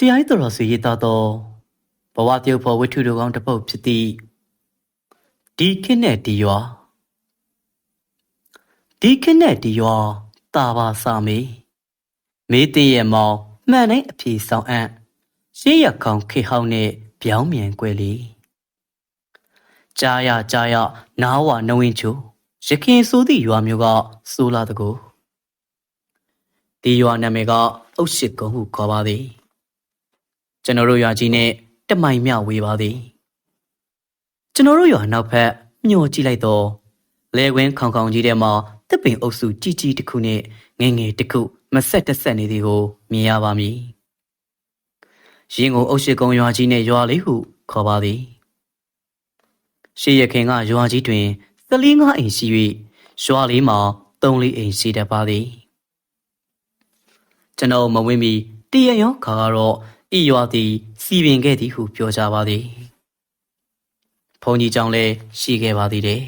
ဆရာကြီးတော်တော်စီရေးသားသောဘဝတရုပ်ဖော်ဝိထုတော်ကောင်းတစ်ပုဒ်ဖြစ်သည့်ဒီခေတ်နဲ့ဒီရွာဒီခေတ်နဲ့ဒီရွာတာပါစာမေမေးတင်ရဲ့မောင်မှန်တိုင်းအဖြေဆောင်အပ်ရှေးရခေါင်ခေဟောင်းနဲ့ပြောင်းမြန်ကွယ်လီကြားရကြားရနားဝနဝင်းချိုရခင်ဆိုသည့်ရွာမျိုးကဆိုလာတကူဒီရွာနာမည်ကအုတ်ရှိကုန်းဟုခေါ်ပါသည် ကျွန်တော်တို့ရွာကြီးနဲ့တမိုင်မြဝေးပါသည်ကျွန်တော်တို့ရွာနောက်ဖက်မျောကြည့်လိုက်တော့လဲကွင်းခေါင်ခေါင်ကြီးထဲမှာတပ်ပင်အုပ်စုကြီးကြီးတစ်ခုနဲ့ငယ်ငယ်တစ်ခုမဆက်တဆက်နေသည်ကိုမြင်ရပါမည်ရင်ကိုအုတ်ရှိကုန်းရွာကြီးနဲ့ရွာလေးဟုခေါ်ပါသည်ရှေးရခင်ကရွာကြီးတွင်သလင်းငါအိမ်ရှိ၍ရွာလေးမှာသုံးလေးအိမ်ရှိတတ်ပါသည်ကျွန်တော်မဝင်းမီတရရောခါကတော့ ဤရွာသည်စီပင်ခဲ့သည်ဟုပြောကြပါသည်ဘုန်းကြီးကြောင့်လည်းရှိခဲ့ပါသေးတယ်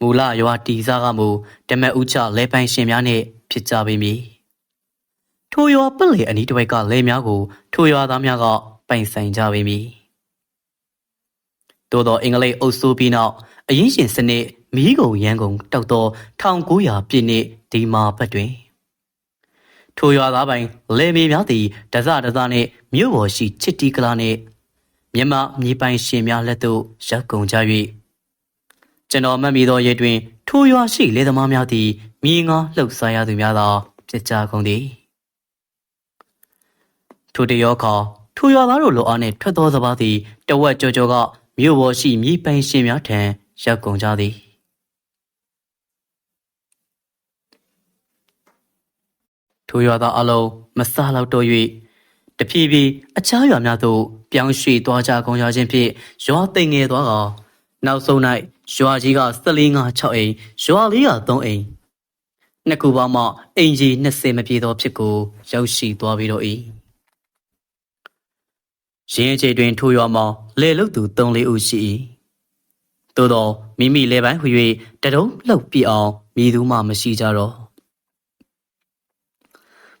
မူလရွာတီစားကမူဓမ္မဥချလဲပိုင်ရှင်များနှင့်ဖြစ်ကြပေမည်ထိုရွာပလေအနီးတစ်ဝိုက်ကလဲများကိုထိုရွာသားများကပိုင်ဆိုင်ကြပေမည်သို့သောအင်္ဂလိပ်အုပ်စုပြီးနောက်အရင်ရှင်စနစ်မီးကုံရန်ကုန်တောက်သော1900ပြည့်နှစ်ဒီမာဘက်တွင် ထိုရွာသားပိုင်လေမီများသည်ဒဇဒဇနှင့်မြို့ပေါ်ရှိချစ်တီကလာနှင့်မြမမြေပိုင်ရှင်များလက်သို့ရောက်ကုန်ကြ၍ကျွန်တော်မှတ်မိသောရေတွင်ထိုရွာရှိလေသမားများသည်မြေငါလှုပ်ရှားရသူများသာဖြစ်ကြကုန်သည်ထိုတရောခါထိုရွာသားတို့လိုအားနှင့်ထွက်သောစပါးသည်တဝက်ကြောကြောကမြို့ပေါ်ရှိမြေပိုင်ရှင်များထံရောက်ကုန်ကြသည် ထိုရွာသားအလုံးမဆားလောက်တော့၍တဖြည်းဖြည်းအခြားရွာများသို့ပြောင်းရွှေ့သွားကြကုန်ကြခြင်းဖြင့်ရွာသိမ်ငယ်သွားကနောက်ဆုံး၌ရွာကြီးက14 5 6အိမ်ရွာလေးက3အိမ်နှစ်ခုပေါင်းမှအိမ်ကြီး20မပြည့်သောဖြစ်ကိုရောက်ရှိသွားပြီးတော့၏ရင်းအခြေတွင်ထိုရွာမှာလေလုတ်သူ3-4ဦးရှိ၏သို့သောမိမိလေပိုင်းဟူ၍တတုံးလှုပ်ပြအောင်မြည်သူမှမရှိကြတော့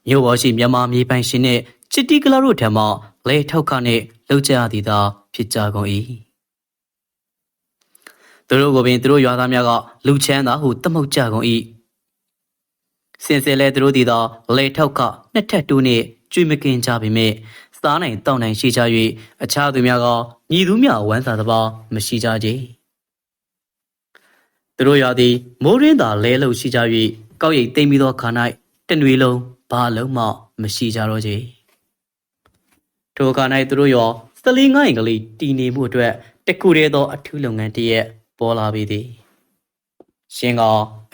မြို့ပေါ်ရှိမြန်မာမြေပိုင်ရှင်နှင့်ချစ်တီကလာတို့ထံမှလေထောက်ခနှင့်လှုပ်ကြသည်သာဖြစ်ကြကုန်၏သူတို့ကိုပင်သူတို့ရွာသားများကလူချမ်းသာဟုတမုတ်ကြကုန်၏စင်စင်လဲသူတို့သည်သာလေထောက်ခနှစ်ထပ်တူးနှင့်ကျွေမကင်ကြပေမဲ့စားနိုင်တောက်နိုင်ရှိကြ၍အခြားသူများကမြည်သူများဝမ်းသာသဘာမရှိကြကြသူတို့ရွာသည်မိုးရင်းသာလဲလို့ရှိကြ၍ကောက်ရိတ်တိမ်ပြီးသောခါ၌တနွေလုံး ဘာလုံးမှမရှိကြတော့ကြထိုအခါ၌သူတို့ရောစလင်းငိုင်းကလေးတည်နေမှုအတွက်တခုတည်းသောအထူးလုပ်ငန်းတစ်ရက်ပေါ်လာပေသည်ရှင်က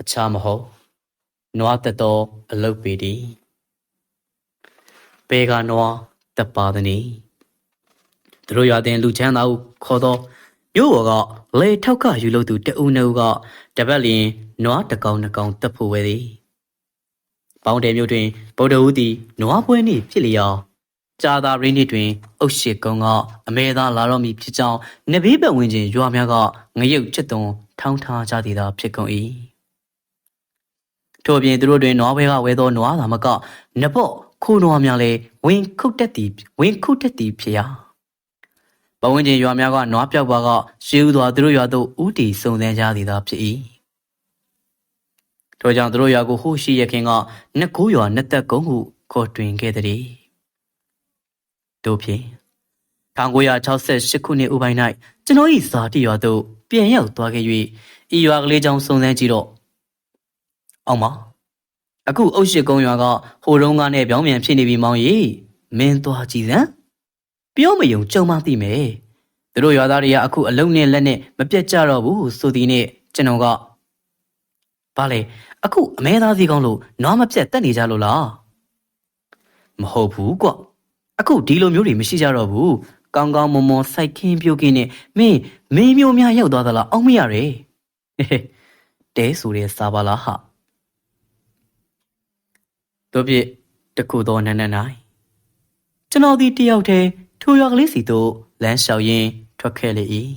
အခြားမဟုတ်နွားသက်သောအလုပ်ပေသည်ပေကနွားတပ်ပါသည်။သူတို့ရွာတင်လူချမ်းသာဟုခေါ်သောမြို့ပေါ်ကလေထောက်ကယူလို့သူတအုံနှုတ်ကတပတ်လျင်နွားတကောင်နှကောင်တပ်ဖို့ဝဲသည်။ ပေါင်းတယ်မြို့တွင်ဗုဒ္ဓဦးသည်နွားပွဲနှင့်ဖြစ်လျော်ကြာသာရင်းနှင့်တွင် အုတ်ရှိကုန်းကအမဲသားလာတော့မည်ဖြစ်ကြောင်းနဘေးပတ်ဝန်းကျင်ရွာများကငရုတ်ချက်သွန်ထောင်းထားကြသည်သာဖြစ်ကုန်၏ထို့ပြင်သူတို့တွင်နွားပွဲကဝဲသောနွားသာမကနဘော့ခိုးနွားများလည်းဝင်ခုတ်တက်သည်ဝင်ခုတ်တက်သည်ဖြစ်ရာဘဝင်းကျင်ရွာများကနွားပြောက်ပါကရှေးဥစွာသူတို့ရွာသို့ဥတီစုံစမ်းကြသည်သာဖြစ်၏ ထို့ကြောင့်သူတို့ရွာကိုဟိုရှိရခင်ကနှစ်ကိုးရွာနှစ်သက်ကုန်းဟုခေါ်တွင်ခဲ့သည်တို့ဖြင့်1968ခုနှစ်ဥပိုင်း၌ကျွန်တော်၏ဇာတိရွာသို့ပြန်ရောက်သွားခဲ့၍ဤရွာကလေးကြောင့်စုံစမ်းကြည့်တော့အောင်ပါအခုအုတ်ရှိကုန်းရွာကဟိုတုန်းကနဲ့ပြောင်းပြန်ဖြစ်နေပြီမောင်ကြီးမင်းသွားကြည့်စမ်းပြောမယုံကြုံမသိမယ်သူတို့ရွာသားတွေကအခုအလုံးနဲ့လက်နဲ့မပြတ်ကြတော့ဘူးဆိုသည်နဲ့ကျွန်တော်ကဘာလဲ အခုအမဲသားစီကောင်းလို့နွားမပြတ်တက်နေကြလို့လားမဟုတ်ဘူးကွအခုဒီလိုမျိုးတွေမရှိကြတော့ဘူးကောင်းကောင်းမွန်မွန်စိုက်ခင်းပြုတ်ခင်းနဲ့မင်းမင်းမျိုးများရောက်သွားသလားအောက်မရရဲတဲဆိုတဲ့စာပါလားဟာတို့ပြတခုသောနန်းနန်း၌ကျွန်တော်ဒီတယောက်တည်းထိုရွာကလေးစီသို့လမ်းလျှောက်ရင်းထွက်ခဲ့လေ၏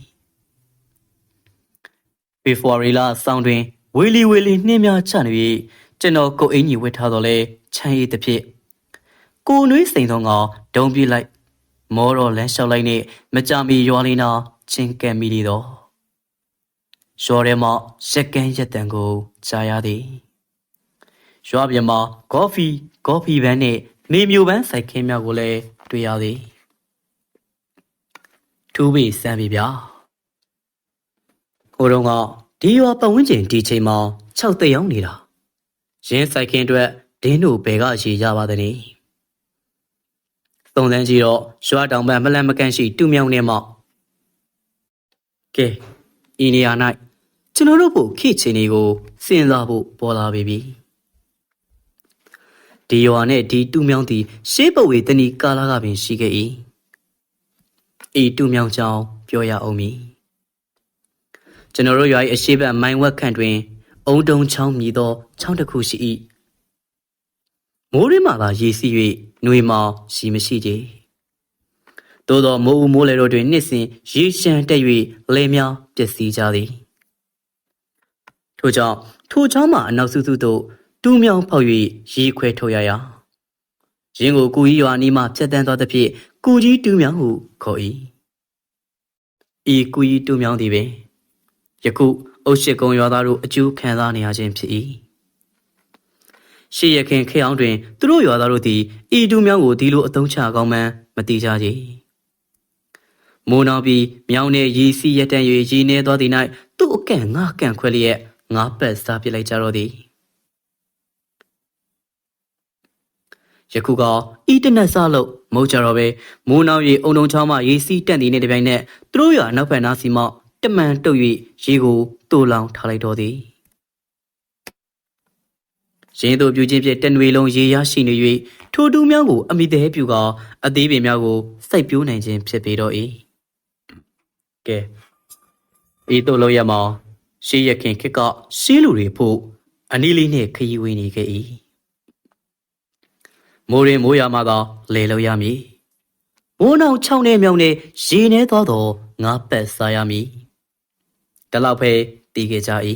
ဖေဖော်ဝါရီလဆောင်းတွင် ဝေလီဝေလီနှင်းများချနေ၍ကျွန်တော်ကိုအင်ကြီးဝတ်ထားတော့လဲချမ်းရည်တစ်ဖြစ်ကိုနွေးစိန်ဆုံးကဒုံပြလိုက် မောတော်လမ်းလျှောက်လိုက်နဲ့မကြမီရွာလေးနာချင်းကဲမိလေတော့ရွာထဲမှာရက်ကန်းရက်တန်ကိုကြားရသည်ရွာပြင်မှာကော်ဖီကော်ဖီဘန်းနဲ့နေမျိုးပန်းစိုက်ခင်းများကိုလည်းတွေ့ရသည်ထူးပြီးစမ်းပြီဗျာဟိုတုန်းက ဒီရွာပတ်ဝန်းကျင်ဒီချိန်မှာ6သိန်းအောင်နေတာရင်းစိုက်ခင်းအတွက်ဒင်းတို့ဘယ်ကရေရပါသနည်းသုံးတန်းကြီးတော့ရွာတောင်ပံမလန်မကန်ရှိတူမြောင်နေမောက်ကဲဤနေရာ၌ကျွန်တော်တို့ဖို့ခေတ်ချင်းတွေကိုစဉ်းစားဖို့ပေါ်လာပြီပြီဒီရွာနဲ့ဒီတူမြောင်သည်ရှေးပဝေတဏီကာလာကပင်ရှိခဲ့၏ဤတူမြောင်ကြောင်ပြောရအောင်မည် ကျွန်တော်တို့ရွာ၏အရှိတ်မိုင်ဝက်ခန့်တွင်အုံတုံချောင်းမြည်သောချောင်းတစ်ခုရှိ၏မိုးရင်းမှသာရေစီး၍နှွေမောင်ရှိမရှိကြ။သို့သောမိုးဦးမိုးလေတို့တွင်နှစ်စဉ်ရေရှမ်းတက်၍လေမြောင်းပျက်စီးကြသည်။ထို့ကြောင့်ထိုချောင်းမှအနောက်စုစုသို့တူးမြောင်းဖောက်၍ရေခွဲထုတ်ရရာ။ရင်းကိုကူကြီးရွာနီးမှဖြတ်တန်းသွားသဖြင့်ကူကြီးတူးမြောင်းဟုခေါ်၏။ဤကူကြီးတူးမြောင်းသည်ပင် ယခုအုတ်ရှိကုံရွာသားတို့အကျိုးခံစားနေရခြင်းဖြစ်၏ရှေ့ရခင်ခေအောင်တွင်သူတို့ရွာသားတို့သည်ဤတူမြောင်းကိုဒီလိုအသုံးချကောင်းမှန်းမတိကြကြမိုးနောင်ပြီးမြောင်းနဲ့ရီစီရက်တန်၍ရီနေသောသည်၌သူ့အကန့်ငါကန့်ခွဲလျက်ငါပတ်စားပစ်လိုက်ကြတော့သည်ယခုကဤတနက်စားလို့မဟုတ်ကြတော့ပဲမိုးနောင်ရီအုံတုံချောင်းမှရီစီတန့်သည်နှင့်တပြိုင်နက်သူတို့ရွာနောက်ဖက်နားစီမှ တမန်တုတ်၍ရေကိုတူလောင်ထားလိုက်တော့သည်ရင်းတို့ပြူချင်းဖြင့်တနွေလုံးရေရရှိနေ၍ထိုတူများကိုအမိသေးပြူကအသေးပင်များကိုစိုက်ပျိုးနိုင်ခြင်းဖြစ်ပေတော့၏ကဲဤတို့လို့ရမောင်ရှေးရခင်ခက်ကရှေးလူတွေဖို့အနီးလေးနှင့်ခရီးဝေးနေခဲ့၏မိုးရင်မိုးရမှာသာလေလို့ရမည်မိုးနောင်ချောင်းနဲ့မြောင်နဲ့ရေနေသောတော့ငါပက်စားရမည် ဒီလောက်ပဲတည်ခဲ့ကြ၏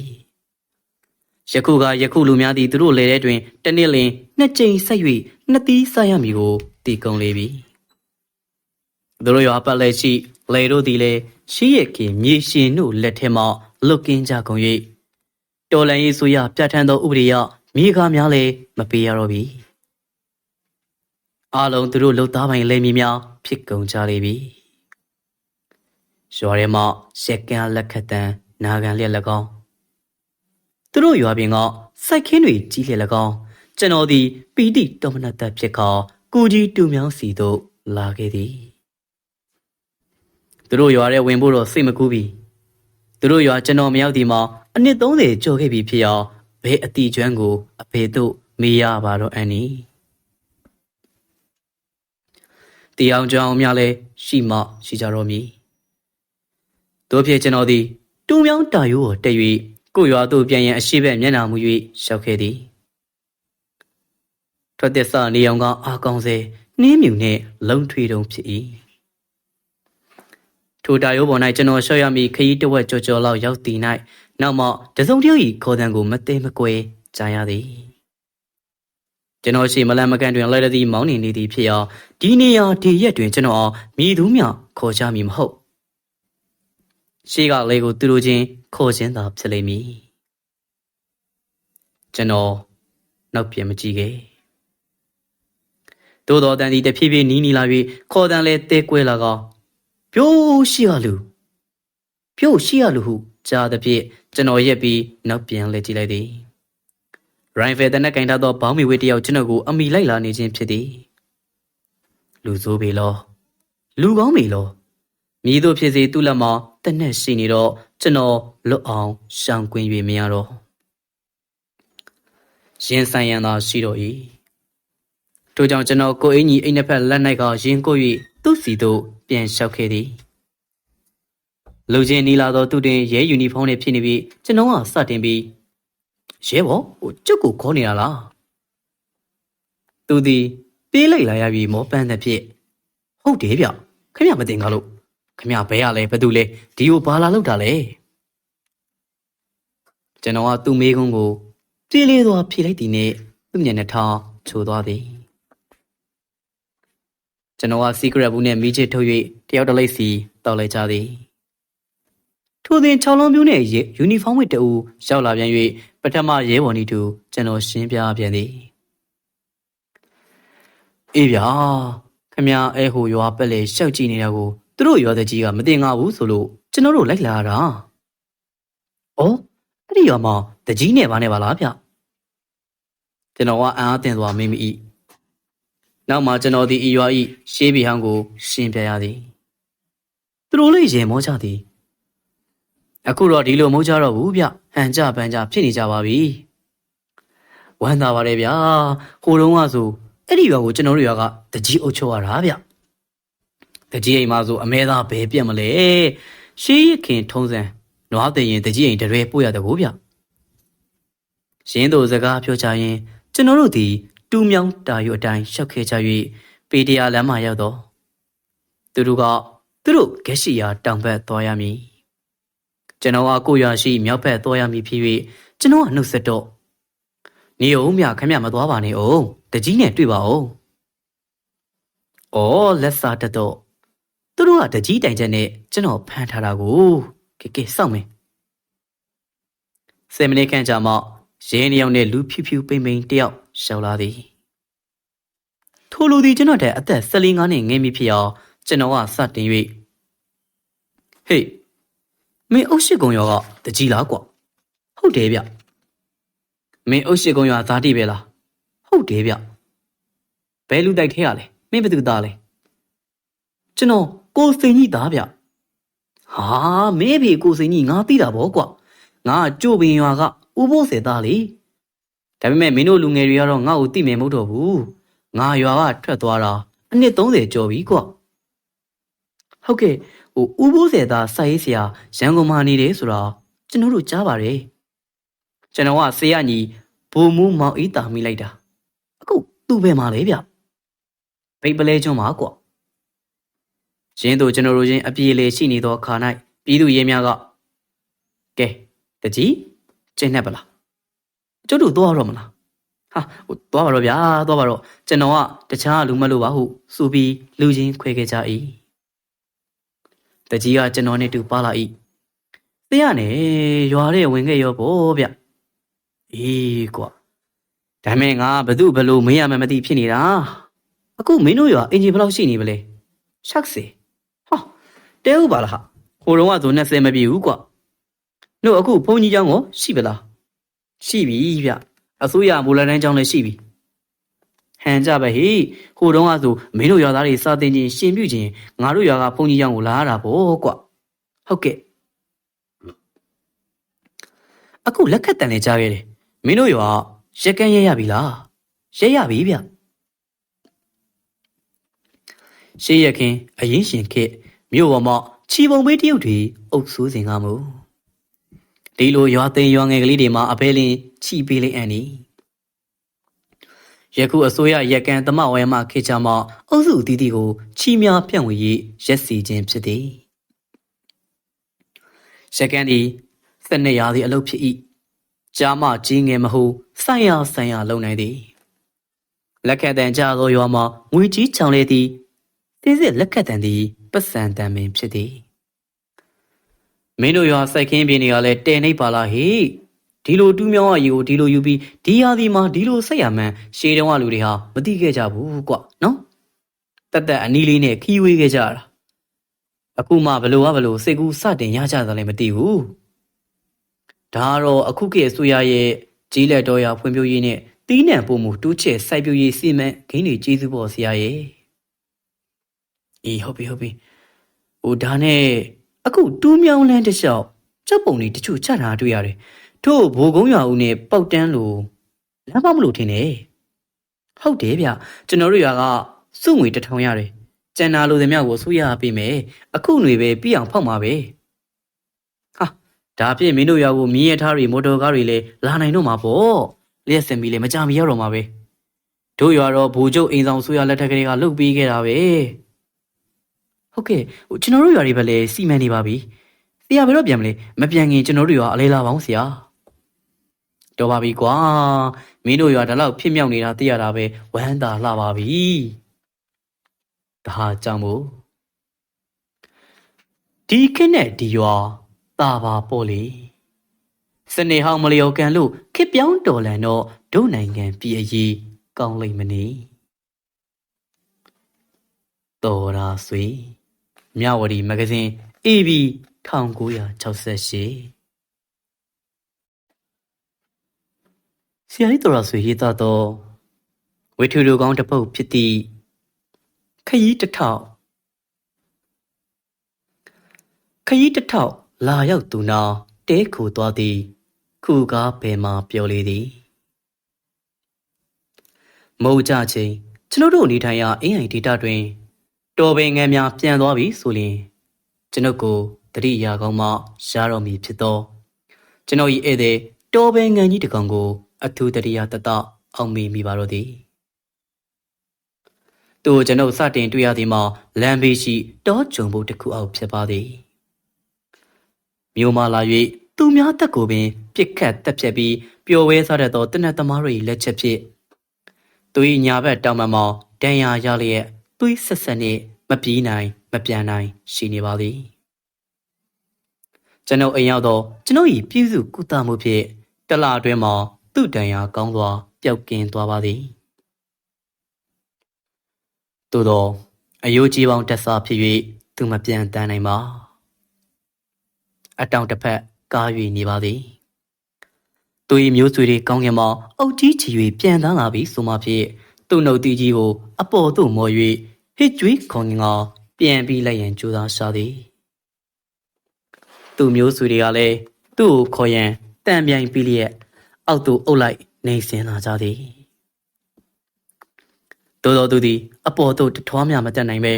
ယခုကယခုလူများသည်သူတို့လေထဲတွင်တနစ်လင်နှစ်ကြိမ်ဆက်၍နှစ်သီးစားရမည်ကိုတည်ကုန်လေပြီသူတို့ရွာပတ်လက်ရှိလေတို့သည်လည်းရှိရခင်မြေရှင်တို့လက်ထဲမှလွတ်ကင်းကြကုန်၍တော်လန်ရေးဆိုရပြဋ္ဌာန်းသောဥပဒေအရမြေကားများလည်းမပေးရတော့ပြီအားလုံးသူတို့လှုပ်သားပိုင်လဲမြေများဖြစ်ကုန်ကြလေပြီရွာထဲမှာရက်ကန်းလက်ခတ်တန်း နာခံလျက်၎င်းသူတို့ရွာပြင်ကစိုက်ခင်းတွေကြီးလျက်၎င်းကျွန်တော်သည်ပီတိတော်မနတတ်ဖြစ်ခါကိုကြီးတူမြောင်းစီသို့လာခဲ့သည်သူတို့ရွာထဲဝင်ဖို့တော့စိတ်မကူးပြီသူတို့ရွာကျွန်တော်မရောက်ဒီမှာအနှစ်30ကျော်ခဲ့ပြီဖြစ်အောင်ဘဲအတီကျွမ်းကိုအဖေတို့မေးရပါတော့အန်နီတရားကြောင်များလဲရှိမှရှိကြတော့မည်တို့ဖြစ်ကျွန်တော်သည် တူမြောင်းတာရိုးကိုတက်၍ကိုရွာသို့ပြန်ရန်အရှိဘက်မျက်နှာမူ၍ရှောက်ခဲ့သည်ထွက်သက်စနေအောင်ကအာကောင်းစေနှင်းမြူနှင့်လုံထွေတုံဖြစ်၏ထိုတာရိုးပေါ်၌ကျွန်တော်ရှော့ရမည်ခရီးတဝက်ကြော်ကြော်လောက်ရောက်သည်၌နောက်မှတစုံတယောက်၏ခေါ်တံကိုမသိမကွယ်ကြားရသည်ကျွန်တော်ရှိမလန်မကန်တွင်လဲရသည်မောင်းနေနေသည်ဖြစ်ရာဒီနေရာဒီရက်တွင်ကျွန်တော်မြည်သူမြခေါ်ကြမည်မဟုတ် ရှေးကလေးကိုသူတို့ချင်းခေါ်ခြင်းသာဖြစ်လိမ့်မည်ကျွန်တော်နောက်ပြန်မကြည့်ခဲ့သို့တော်တန်ဒီတဖြည်းဖြည်းနီးနီးလာ၍ခေါ်တန်လဲတဲကွဲလာကောပြိုးရှိရလူပြိုးရှိရလူဟုကြားသဖြင့်ကျွန်တော်ရက်ပြီးနောက်ပြန်လဲကြည့်လိုက်သည်ရိုင်ဖယ်တနက်ကင်ထားသောဘောင်းမီဝေးတယောက်ကျွန်တော်ကိုအမိလိုက်လာနေခြင်းဖြစ်သည်လူဆိုးပေလောလူကောင်းပေလော မြည်တို့ဖြစ်စေသူ့လက်မှာတနက်ရှိနေတော့ကျွန်တော်လွတ်အောင်ရှောင်ကွင်း၍မရတော့ရင်ဆိုင်ရန်သာရှိတော့၏ထို့ကြောင့်ကျွန်တော်ကိုအင်းကြီးအိမ်နှစ်ဖက်လက်၌ကရင်ကို၍သူ့စီသို့ပြန်လျှောက်ခဲ့သည်လူချင်းနီလာသောသူတင်ရဲယူနီဖောင်းနဲ့ဖြစ်နေပြီးကျွန်တော်ကစတင်ပြီးရဲဘော်ဟိုကျုပ်ကိုခေါ်နေတာလားသူသည်ပြေးလိုက်လာရပြီးမောပန်းတဲ့ဖြစ်ဟုတ်တယ်ဗျခင်ဗျမတင်ကားလို့ ခမဘဲရလဲဘသူလဲဒီကိုဘာလာလောက်တာလဲကျွန်တော်ကသူ့မေးခွန်းကိုပြေးလေးသွားဖြေလိုက်သည်နဲ့သူ့မျက်နှာထောင်ချိုသွားသည်ကျွန်တော်က secret ဘူးနဲ့မိချစ်ထုတ်၍တယောက်တစ်လိပ်စီတောက်လိုက်ကြသည်ထို့စဉ်၆လုံးပြူးနဲ့ယူနီဖောင်းဝတ်တူရောက်လာပြန်၍ပထမရဲဘော်နီတူကျွန်တော်ရှင်းပြပြန်သည်အေးဗျာခမရအဲဟိုရွာပက်လေရှောက်ကြည့်နေတာကို သူတို့ရွာတဲ့ကြီးကမတင်ငါဘူးဆိုလို့ကျွန်တော်တို့လိုက်လာတာ။အော်အဲ့ဒီရွာမှာတကြီးနဲ့ပါနဲ့ပါလားဗျ။ကျွန်တော်ကအံ့အားသင့်စွာမေးမိ၏။နောက်မှကျွန်တော်ဒီဤရွာဤရှေးဘီဟောင်းကို ရှင်းပြရသည်။သူတို့လေးရင်မောကြသည်။အခုတော့ဒီလိုမိုးကြတော့ဘူးဗျ။ဟန်ကြပန်းကြဖြစ်နေကြပါပြီ။ဝမ်းသာပါတယ်ဗျာ။ဟိုတုန်းကဆိုအဲ့ဒီရွာကိုကျွန်တော်တို့ရွာကတကြီးအုပ်ချုပ်ရတာဗျ။ တကြီးအိမ်မှာဆိုအမဲသားဘယ်ပြက်မလဲ။ရှေးရခင်ထုံးစံနွားသိရင်တကြီးအိမ်တရွဲပို့ရတဲ့ကိုဗျ။ရင်းတို့စကားပြောချရင် ကျွန်တော်တို့ဒီတူးမြောင်းတာရွအတိုင်းရှောက်ခဲကြ၍ပေတရာလမ်းမှာရောက်တော့သူတို့ကသူတို့ဂက်ရှိယာတောင်ဘက်သွားရမည်ကျွန်တော်ကကိုရွာရှိမြောက်ဘက်သွားရမည်ဖြစ်၍ကျွန်တော်ကနှုတ်ဆက်တော့နေအောင်မြခမမသွားပါနဲ့အောင်တကြီးနဲ့တွေ့ပါအောင်။အော်လက်စားတက်တော့ သူတို့ကတကြီးတိုင်ချက်နဲ့ကျွန်တော်ဖမ်းထားတာကိုကဲကဲစောင့်မယ်။ဆယ်မိနစ်ခန့်ကြာမှရဲနှစ်ယောက်နဲ့လူဖြူဖြူပိမ့်ပိမ့်တယောက်ရှောက်လာသည်။ထိုလူသည်ကျွန်တော်တဲ့အသက်14ငါးနှစ်ငယ်မိဖြစ်အောင်ကျွန်တော်ကစတင်၍ဟေးမင်းအုပ်ရှိကုံရောကတကြီးလားကွာဟုတ်တယ်ဗျမင်းအုပ်ရှိကုံရောသားတိပဲလားဟုတ်တယ်ဗျဘယ်လူတိုက်ခဲရလဲမင်းဘယ်သူသားလဲကျွန်တော် ကိုစိန်ကြီးသားဗျဟာမင်းဖေကိုစိန်ကြီးငါသိတာဗောကွာငါကြို့ပင်ရွာကဥဖို့စေသားလေဒါပေမဲ့မင်းတို့လူငယ်တွေကတော့ငါ့ကိုသိမယ်မဟုတ်တော့ဘူးငါရွာကထွက်သွားတာအနှစ်30ကျော်ပြီကွာဟုတ်ကဲ့ဟိုဥဖို့စေသားစိုက်ရေးဆရာရန်ကုန်မှာနေတယ်ဆိုတော့ကျွန်တော်တို့ကြားပါတယ်ကျွန်တော်ကဆေးရညီဘိုလ်မူးမောင်အေးတာမိလိုက်တာအခုသူ့ဘယ်မှာလဲဗျဘိတ်ပလဲကျွန်းမှာကွာ ရင်းတို့ကျွန်တော်တို့ချင်းအပြေလေရှိနေသောခါ၌ပြည်သူရဲများကကဲတကြီးကျင်းနေပါလားကျုပ်တို့သွားရတော့မလားဟာဟိုသွားပါတော့ဗျာသွားပါတော့ကျွန်တော်ကတခြားလူမလို့ပါဟုစူပြီးလူချင်းခွဲခဲ့ကြ၏တကြီးကကျွန်တော်နဲ့တူပါလာ၏သိရနဲ့ရွာထဲဝင်ခဲ့ရောပေါ့ဗျအေးကွာဒါမဲ့ငါဘသူဘလို့မေးရမှမသိဖြစ်နေတာအခုမင်းတို့ရွာအင်ဂျင်ဘယ်လောက်ရှိနေပလဲရှက်စီဟာ တဲဥပါလားဟာဟိုတုန်းကဆို20မပြည့်ဘူးကွာတို့အခုဘုန်းကြီးเจ้าကိုရှိပလားရှိပြီဗျအစိုးရမူလတန်းเจ้าလည်းရှိပြီဟန်ကြပဲဟေးဟိုတုန်းကဆိုမင်းတို့ရွာသားတွေစာတင်ချင်းရှင်ပြုချင်းငါတို့ရွာကဘုန်းကြီးเจ้าကိုလာရတာပေါ့ကွာဟုတ်ကဲ့အခုလက်ခတ်တန်လေးကြားခဲ့တယ်မင်းတို့ရွာရက်ကန်းရဲရပြီလားရဲရပြီဗျရှေးရခင်အရင်ရှင်ခေတ် မြို့ပေါ်မှာချီပုံမေးတရုတ်တွေအုပ်ဆိုးစင်ကားမှုဒီလိုရွာသိမ်းရွာငယ်ကလေးတွေမှာအဖဲလင်းချီပေးလိုက်အန်နီယခုအစိုးရရက်ကန်သမဝဲမှခေချာမှအုပ်စုအသီးသီးကိုချီများပြန့်ဝေ၍ရက်စီခြင်းဖြစ်သည်ရက်ကန်ဒီစနေရာသည့်အလုပ်ဖြစ်၏ကြားမကြီးငယ်မဟုဆိုင်ရဆိုင်ရလုံနိုင်သည်လက်ခတ်တန်ကြသောရွာမှာငွေကြီးချောင်လေသည်သေးစစ်လက်ခတ်တန်သည် ပတ်စံတန်ပင်ဖြစ်သည်မင်းတို့ရွာစိုက်ခင်းပြင်းတွေကလည်းတဲနေပါလားဟေ့ဒီလိုတူးမြောင်းအယူကိုဒီလိုယူပြီးဒီဟာဒီမှာဒီလိုဆက်ရမှန်းရှေးတုန်းကလူတွေဟာမသိခဲ့ကြဘူးကွနော်တက်တက်အနီးလေးနဲ့ခီးဝေးခဲ့ကြတာအခုမှဘလို့ကဘလို့စိတ်ကူးစတင်ရကြတယ်လည်းမသိဘူးဒါကတော့အခုခေတ်အစိုးရရဲ့ကြီးလက်တော်ရဖွံ့ဖြိုးရေးနဲ့တီးနှံပုံမှုတိုးချဲ့စိုက်ပျိုးရေးစီမံဂိမ်းတွေကျေးဇူးပေါ်ဆရာရဲ့ အေးဟုတ်ပြီဟုတ်ပြီဟိုဒါနဲ့အခုတူးမြောင်းလန်းတစ်လျှောက်ချက်ပုံတွေတချို့ချတာတွေ့ရတယ်ထို့ဘိုကုန်းရွာဦးနဲ့ပောက်တန်းလို့လမ်းမမလို့ထင်တယ်ဟုတ်တယ်ဗျကျွန်တော်တို့ရွာကစုငွေတစ်ထောင်ရတယ်ကျန်တာလိုသမျှကိုစုရပေးမယ်အခုຫນွေပဲပြီးအောင်ဖောက်မှာပဲဟာဒါဖြင့်မင်းတို့ရွာကိုမြင်းရထားတွေမော်တော်ကားတွေလည်းလာနိုင်တော့မှာပေါ့လျှက်စင်ပြီးလည်းမကြမီရောက်တော့မှာပဲတို့ရွာတော့ဘူကျုပ်အိမ်ဆောင်ဆူရလက်ထက်ကလေးကလှုပ်ပြီးခဲ့တာပဲ ဟုတ်ကဲ့ဟိုကျွန်တော်တို့ရွာတွေပဲလေစီမံနေပါပြီဆရာဘယ်တော့ပြန်မလဲမပြန်ခင်ကျွန်တော်တို့ရွာအလေးလာပါအောင်ဆရာတော်ပါပြီကွာမင်းတို့ရွာဒါလောက်ဖြစ်မြောက်နေတာသိရတာပဲဝမ်းသာလှပါပြီဒါဟာကြောင့်မို့ဒီခက်နဲ့ဒီရွာတာပါပေါ့လေစနေဟောင်းမလျော်ကန်လို့ခစ်ပြောင်းတော်လန်တော့ဒုနိုင်ငံပြည်အရေးကောင်းလိမ့်မနေတော်ရာဆွေ မြဝတီမဂဇင်း AB 1968ဆရာကြီးတော်ရာဆွေရေးသားတော့ဝေထူလူကောင်းတစ်ပုတ်ဖြစ်သည့်ခရီးတစ်ထောက်ခရီးတစ်ထောက်လာရောက်သူနာတဲခိုသွားသည် ခုကားဘယ်မှာပြောလေသည်မုတ်ကြချင်းကျွန်ုပ်တို့နေထိုင်ရာအင်းအိမ်ဒေတာတွင် တော်ပင်ငယ်များပြန်သွားပြီဆိုရင်ကျွန်ုပ်ကိုတတိယာကောင်းမှရှားတော်မူဖြစ်သောကျွန်ုပ်၏ဧည့်သည်တော်ပင်ငယ်ကြီးတစ်ကောင်ကို အထူးတတိယတတအောင်မိမိပါတော့သည်သူကျွန်ုပ်စတင်တွေ့ရသည်မှာလမ်းဘေးရှိတောကြုံဖို့တစ်ခုအောက်ဖြစ်ပါသည်မြို့မှလာ၍သူများတက်ကိုပင်ပြစ်ခတ်တက်ဖြတ်ပြီးပျော်ဝဲစားတတ်သောတနတ်သမားတို့၏လက်ချက်ဖြင့်သူ၏ညာဘက်တောင်ပံမှာဒဏ်ရာရလျက် သွေးဆက်ဆက်နှင့်မပြေးနိုင်မပြန်နိုင်ရှိနေပါသည်ကျွန်ုပ်အိမ်ရောက်တော့ကျွန်ုပ်၏ပြည်စုကုသမှုဖြင့်တလအတွင်းမှာသူ့ဒဏ်ရာကောင်းစွာပျောက်ကင်းသွားပါသည်သို့သောအယိုးကြီးပေါင်းတက်စားဖြစ်၍သူမပြန်တန်းနိုင်ပါအတောင်တစ်ဖက်ကား၍နေပါသည်သူ၏မျိုးဆွေတွေကောင်းကင်မှာအုတ်ကြီးချီ၍ပြန်တန်းလာပြီးဆိုမှဖြင့် သူ့နှုတ်တီကြီးကို အပေါ်သို့မော်၍ဟစ်ကြွေးခေါငင်ကပြန်ပြီးလိုက်ရန်ကြိုးစားရှာသည်သူ့မျိုးဆွေတွေကလည်းသူ့ကိုခေါ်ရန်တန်ပြိုင်ပြီးလျက်အောက်သို့အုပ်လိုက်နေဆင်းလာကြသည်တော်တော်သူသည်အပေါ်သို့တထွားများမတက်နိုင်ပဲ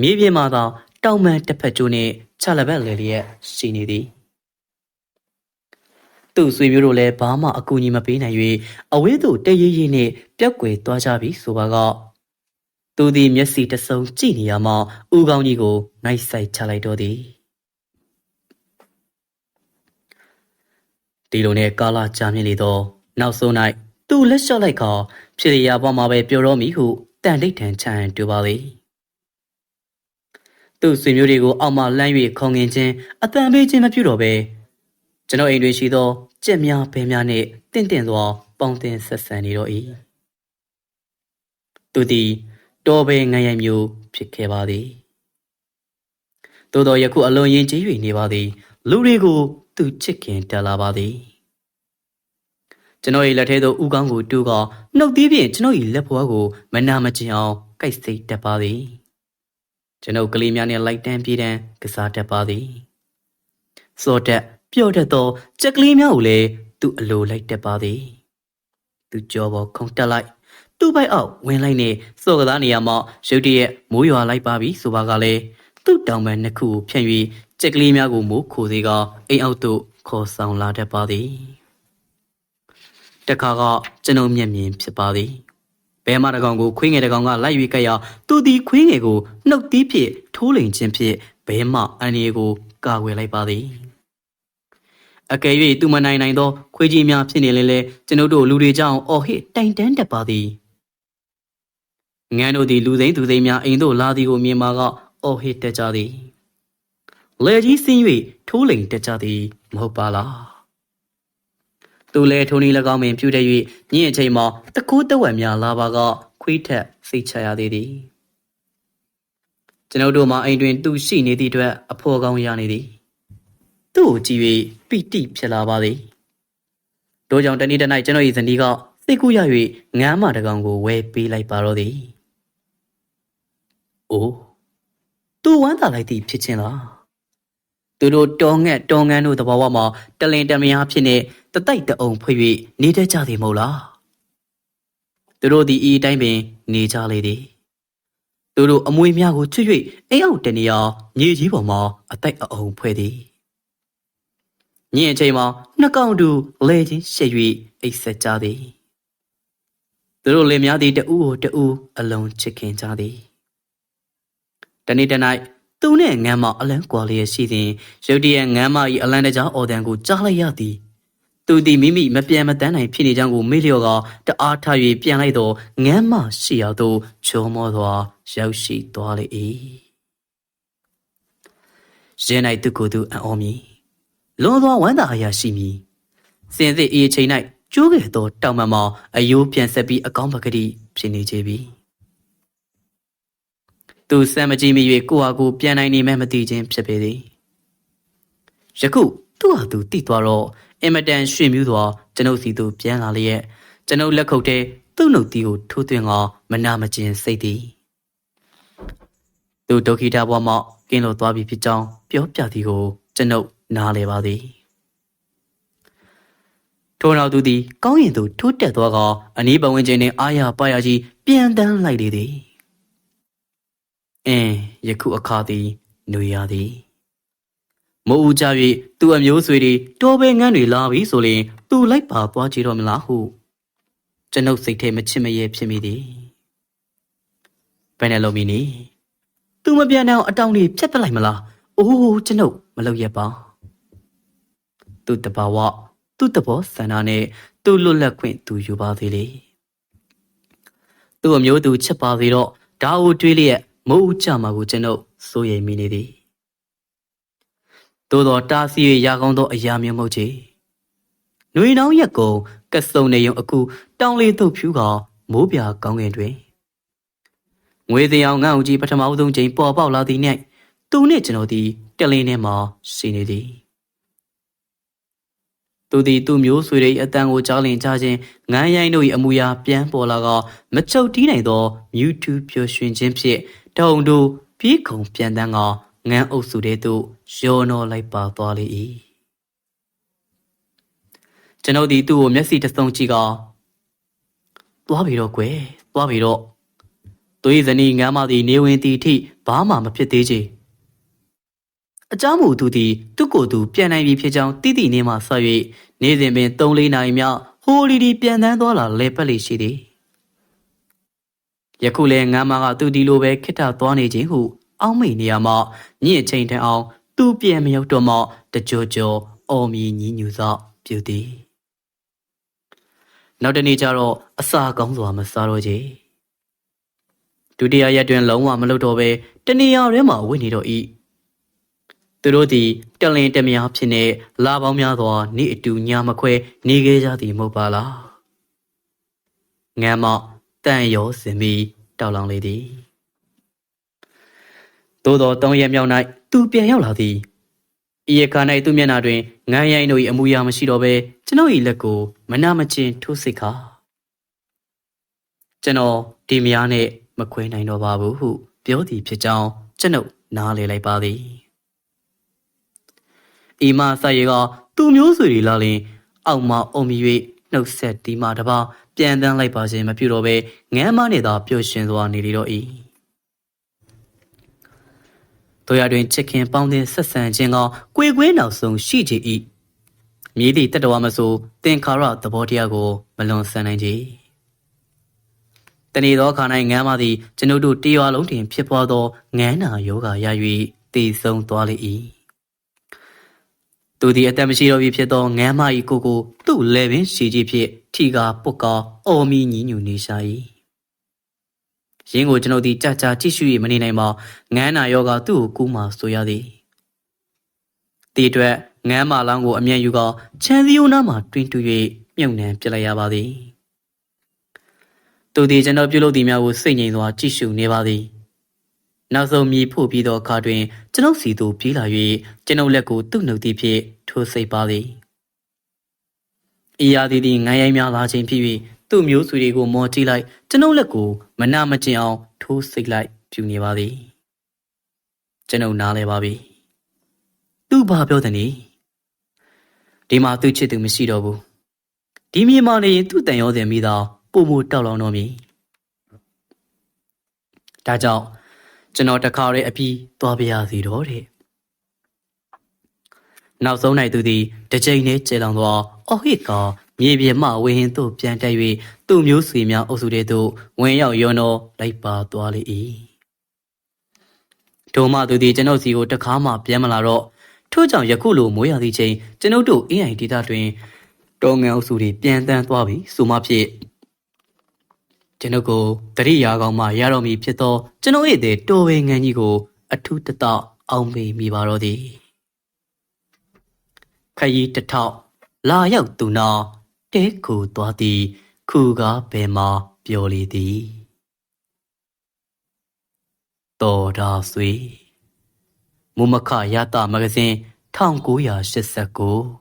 မြေပြင်မှာသာတောင်မှန်တစ်ဖက်ကျိုးနှင့်ချလဘက်လေလျက်ရှိနေသည် သူ့ဆွေမျိုးတို့လည်းဘာမှအကူအညီမပေးနိုင်၍အဝေးသို့တရေရေနှင့်ပြက်ကွယ်သွားကြပြီဆိုပါကသူသည်မျက်စိတဆုံကြည့်နေရမှဦးကောင်းကြီးကိုနိုင်ဆိုင်ချလိုက်တော့သည်ဒီလိုနဲ့ကာလာကြာမြင့်လေတော့နောက်ဆုံး၌သူ့လက်လျှော့လိုက်ခါဖြစ်ရပေါ်မှာပဲပြောတော့မီဟုတန်တိတ်ထန်ချန်တူပါလေသူ့ဆွေမျိုးတွေကိုအောက်မှလှမ်း၍ခုံငင်ခြင်းအတန်ပေးခြင်းမပြုတော့ပဲ ကျွန်တော်အိမ်တွင်ရှိသောကြက်များဘဲများနှင့်တင့်တင့်သောပေါင်းတင်ဆက်ဆံနေတော့၏သူသည်တော်ပဲငံရိုက်မျိုးဖြစ်ခဲ့ပါသည်သို့တော်ယခုအလွန်ရင်ကြီး၍နေပါသည် လူတွေကို သူချစ်ခင်တက်လာပါသည်ကျွန်တော်၏လက်ထဲသို့ဥကောင်းကိုတူးကနှုတ်သီးဖြင့်ကျွန်တော်၏လက်ဖွားကိုမနာမကျင်အောင်ကိုက်စိတ်တက်ပါသည်ကျွန်ုပ်ကလေးများနှင့်လိုက်တန်းပြေးတန်းကစားတတ်ပါသည်စောတက် ပျော့တတ်သောကြက်ကလေးများကိုလည်းသူ့အလိုလိုက်တက်ပါသည်သူကြောပေါ်ခုန်တက်လိုက်သူ့ဘိုက်အောက်ဝင်လိုက်နေစော့ကစားနေရမှရုတ်တရက်မိုးရွာလိုက်ပါပြီဆိုပါကလည်းသူ့တောင်ပံနှစ်ခုကိုဖြန့်၍ကြက်ကလေးများကိုမိုးခိုစေကအိမ်အောက်သို့ခေါ်ဆောင်လာတတ်ပါသည်တခါကကျွန်ုပ်မျက်မြင်ဖြစ်ပါသည်ဘဲမတကောင်ကိုခွေးငယ်တကောင်ကလိုက်၍ကက်ရသူသည်ခွေးငယ်ကိုနှုတ်သီးဖြင့်ထိုးလိန်ခြင်းဖြင့်ဘဲမအန်ရီကိုကာကွယ်လိုက်ပါသည် အကယ်၍သူမနိုင်နိုင်သောခွေးကြီးများဖြစ်နေလဲလဲကျွန်ုပ်တို့လူတွေကြောင့်အော်ဟစ်တိုင်တန်းတက်ပါသည်ငန်းတို့သည်လူသိန်းသူသိန်းများအိမ်သို့လာသည်ကိုမြင်မှာကအော်ဟစ်တက်ကြသည်လေကြီးဆင်း၍ထိုးလိန်တက်ကြသည်မဟုတ်ပါလားသူလည်းထိုးနီ၎င်းပင်ပြုတ်တဲ့၍ညင်အချိန်မှာတကူးတဝက်များလာပါကခွေးထက်စိတ်ချရသေးသည်ကျွန်ုပ်တို့မှာအိမ်တွင်သူရှိနေသည့်အတွက်အဖော်ကောင်းရနေသည် သူ့ကိုကြည့်၍ပီတိဖြစ်လာပါသည်တို့ကြောင့်တနေ့တနေ့ကျွန်တော်၏ဇနီးကစိတ်ကူးရ၍ငမ်းမတကောင်ကိုဝဲပေးလိုက်ပါတော့သည်အိုးသူဝမ်းသာလိုက်သည်ဖြစ်ချင်းလားသူတို့တောငှက်တောငန်းတို့တဘာဝမှာတလင်တမယားဖြစ်နေတတိုက်တအုံဖွေ၍နေတတ်ကြသည်မဟုတ်လားသူတို့ဒီဤတိုင်းပင် နေကြလေသည်သူတို့အမွေများကိုချွတ်၍အိမ်အောက်တနေရာမြေကြီးပေါ်မှာအတိုက်အအုံဖွဲ့သည် ညင်အချိန်မှာနှစ်ကောင်တူလဲချင်းရှက်၍အိတ်ဆက်ကြသည်သူတို့လင်များသည်တူကိုတူအလုံးချစ်ခင်ကြသည်တနေ့တနေ့သူနှင့်ငမ်းမအလန်းကွာလျက်ရှိသည်ရုတ်တရက်ငမ်းမ၏အလန်းတကြားအော်တန်ကိုကြားလိုက်ရသည်သူသူသည်မိမိမပြန်မတန်းနိုင်ဖြစ်နေကြောင်းကိုမေ့လျော့ကတအားထ၍ပြန်လိုက်တော့ငမ်းမရှိရသောချောမောစွာရောက်ရှိသွားလေ၏ရဲ၌သူကိုယ်သူအံ့ဩမည် လွန်သောဝမ်းသာအရာရှိမည်စင်စစ်အေးချိန်၌ကျိုးခဲ့သောတောင်မမောင်အယိုးပြန်ဆက်ပြီးအကောင်းပကတိဖြစ်နေကြပြီသူစံမကြည့်မိ၍ကိုဟာကိုပြန်နိုင်နေမှမသိခြင်းဖြစ်ပေသည်ယခုသူ့ဟာသူတိသွားတော့အင်မတန်ရွှေ့မြူးစွာကျွန်ုပ်စီသို့ပြန်လာလျက်ကျွန်ုပ်လက်ခုပ်ထဲသူ့နှုတ်သီးကိုထိုးသွင်းကမနာမကျင်စိတ်သည်သူဒုက္ခိတဘဝမှကင်းလို့သွားပြီဖြစ်ကြောင်းပြောပြသည်ကိုကျွန်ုပ် နားလည်ပါသည်ထိုနောက်သူသည်ကောင်းရင်သူထိုးတက်သွားကအနီးပတ်ဝန်းကျင်နှင့်အာရပါရကြီးပြန်တန်းလိုက်လေသည်အင်းယခုအခါသည်ຫນွေရသည်မိုးဦးကြ၍သူ့အမျိုးဆွေတွေတော်ပဲငန်းတွေလာပြီဆိုရင်သူလိုက်ပါသွားကြတော့မလားဟုကျွန်ုပ်စိတ်ထဲမချစ်မရဲဖြစ်မိသည်ဘယ်နဲ့လုံးမီနီသူမပြန်တော့အတောင်တွေဖြတ်ပလိုက်မလားအိုးကျွန်ုပ်မလုပ်ရပါ သူတဘာဝသူတဘောဆန္ဒနဲ့သူလွတ်လပ်ခွင့်သူယူပါသေးလေသူ့အမျိုးသူချစ်ပါသေးတော့ဒါအိုတွေးလျက်မိုးဦးကြမှာကိုကျွန်ုပ်စိုးရိမ်မိနေသည်သို့တော့တာစီရရာကောင်းသောအရာမျိုးမဟုတ်ချေ။နှွေနှောင်းရက်ကုံကစုံနေုံအခုတောင်လေးထုတ်ဖြူကမိုးပြကောင်းကင်တွင်ငွေစင်အောင်ငန်းဦးကြီးပထမဆုံးချိန်ပေါ်ပေါက်လာသည်နှင့်သူနှင့်ကျွန်တော်သည်တလင်းထဲမှာရှိနေသည် သူသည်သူ့မျိုးဆွေတွေအတန်ကိုကြားလင်ကြခြင်းငန်းရိုင်းတို့၏အမူအရာပြန်ပေါ်လာကမချုပ်တီးနိုင်သောမြူတူပျော်ရွှင်ခြင်းဖြင့်တုံတို့ပြေးခုံပြန်တန်းကငန်းအုပ်စုတဲ့သို့ရောနောလိုက်ပါသွားလေ၏ကျွန်ုပ်ဒီသူ့ကိုမျက်စိတစ်စုံကြည့်ကသွားပြီတော့ကွယ်သွားပြီတော့သွေးဇနီးငမ်းမသည်နေဝင်တီထိဘာမှမဖြစ်သေးချေ အကြောင်းမူသူသည်သူ့ကိုယ်သူပြန်နိုင်ပြီဖြစ်ကြောင်းသိသည့်နေ့မှစ၍နေ့စဉ်ပင်3-4နာရီမြောက်ဟိုလီလီပြန်တန်းသွားလာလဲပတ်လေရှိသည်ယခုလည်းငါမကသူဒီလိုပဲခိတ္တသွားနေခြင်းဟုအောက်မေ့နေရမှညင့်ချိန်တန်အောင် သူပြန်မရောက်တော့မှတကြောကြောအော်မီညင်းညူသောပြုသည်နောက်တနေ့ကျတော့အစာကောင်းစွာမစားတော့ကြဒုတိယရက်တွင်လုံးဝမလုပ်တော့ဘဲတနေရာထဲမှာဝင်နေတော့၏ သူတို့သည်တလင်တမယာဖြစ်နေလာပေါင်းများစွာနေ့အတူညမခွဲနေခဲ့ကြသည်မဟုတ်ပါလားငမ်းမတန်ရောစင်ပြီးတောက်လောင်လေသည်သို့သောတောင်းရမြောက်၌သူပြန်ရောက်လာသည်ဤရခါ၌သူမျက်နှာတွင်ငန်းရိုင်းတို့၏အမူအရာမရှိတော့ဘဲကျွန်ုပ်၏လက်ကိုမနာမချင်းထိုးစိတ်ခါကျွန်တော်ဒီမယားနဲ့မခွဲနိုင်တော့ပါဘူးဟုပြောသည်ဖြစ်ကြောင်းကျွန်ုပ်နားလေလိုက်ပါသည် အီမဆက်ရကသူ့မျိုးဆွေတွေလာလင်အောက်မှအုံမြ၍နှုတ်ဆက်ဒီမှတပါပြန်တန်းလိုက်ပါခြင်းမပြုတော့ဘဲငမ်းမနဲ့သာပျော်ရွှင်စွာနေလေတော့၏တို့ရတွင်ချစ်ခင်ပေါင်းသင်းဆက်ဆံခြင်းကကွေကွေးနောက်ဆုံးရှိကြ၏မြည်သည့်တတဝမဆိုသင်္ခါရသဘောတရားကိုမလွန်ဆန်နိုင်ကြတနေ့သောခါ၌ငမ်းမသည်ကျွန်ုပ်တို့တရွာလုံးတွင်ဖြစ်ပွားသောငန်းနာယောဂါရ၍တည်ဆုံးသွားလေ၏ သူသည်အသက်မရှိတော့ပြီဖြစ်သောငမ်းမ၏ကိုကိုသူ့လေပင်ရှိကြီးဖြင့်ထီကာပုတ်ကာအော်မီညီညူနေရှာ၏ရင်းကိုကျွန်ုပ်သည်ကြာကြာကြည့်ရှု၍မနေနိုင်ပါငန်းနာယောဂသူ့ကိုကူးမှဆိုရသည်ဒီအတွက်ငန်းမာလောင်းကိုအမြန်ယူကချန်စီယိုနာမှတွင်တူ၍မြုပ်နှံပြလိုက်ရပါသည်သူသည်ကျွန်တော်ပြုလုပ်သည်များကိုစိတ်ငြိမ်စွာကြည့်ရှုနေပါသည် နောက်ဆုံးမြည်ဖို့ပြီးသောအခါတွင်ကျွန်ုပ်စီသို့ပြေးလာ၍ကျွန်ုပ်လက်ကိုသူ့နှုတ်သည်ဖြင့်ထိုးစိတ်ပါသည်။ဤရာသည်သည်ငိုင်းရိုင်းများလာခြင်းဖြစ်၍သူ့မျိုးဆွေတွေကိုမော်ကြည့်လိုက်ကျွန်ုပ်လက်ကိုမနာမကျင်အောင်ထိုးစိတ်လိုက်ပြူနေပါသည်ကျွန်ုပ်နားလဲပါပြီသူဘာပြောတယ်နည်းဒီမှာသူ့ချစ်သူမရှိတော့ဘူးဒီမြေမှာနေရင်သူ့တန်ရောစင်မိသားပုံမတောက်လောင်တော့မည်ဒါကြောင့် ကျွန်တော်တခါရဲအပြီးသွားပြရစီတော့တဲ့နောက်ဆုံး၌သူသည်တစ်ချိန်နဲ့ကျေလောင်သောအော်ဟစ်ကမြေပြင်မှဝင်းဟင်းသို့ပြန်တက်၍သူ့မျိုးဆွေများအုပ်စုထဲသို့ဝင်ရောက်ရောနောလိုက်ပါသွားလေ၏ထိုမှသူသည်ကျွန်ုပ်စီကိုတခါမှပြန်မလာတော့ထို့ကြောင့်ယခုလိုမိုးရသည့်ချိန်ကျွန်ုပ်တို့အင်းအိုင်ဒေသတွင်တော်ငန်အုပ်စုတွေပြန်တန်းသွားပြီဆိုမှဖြစ် ကျွန်ုပ်ကိုတရိယာကောင်မှရတော်မူဖြစ်သောကျွန်ုပ်၏တဲ့တော်ဝေငံကြီးကို အထူးတတအောင်ပေမိပါတော့သည်ခရီးတစ်ထောက်လာရောက်သူနာတဲခုသွားသည်ခုကားဘယ်မှာပြောလေသည်တော်ဒါဆွေမုမခရတာမဂဇင်း1989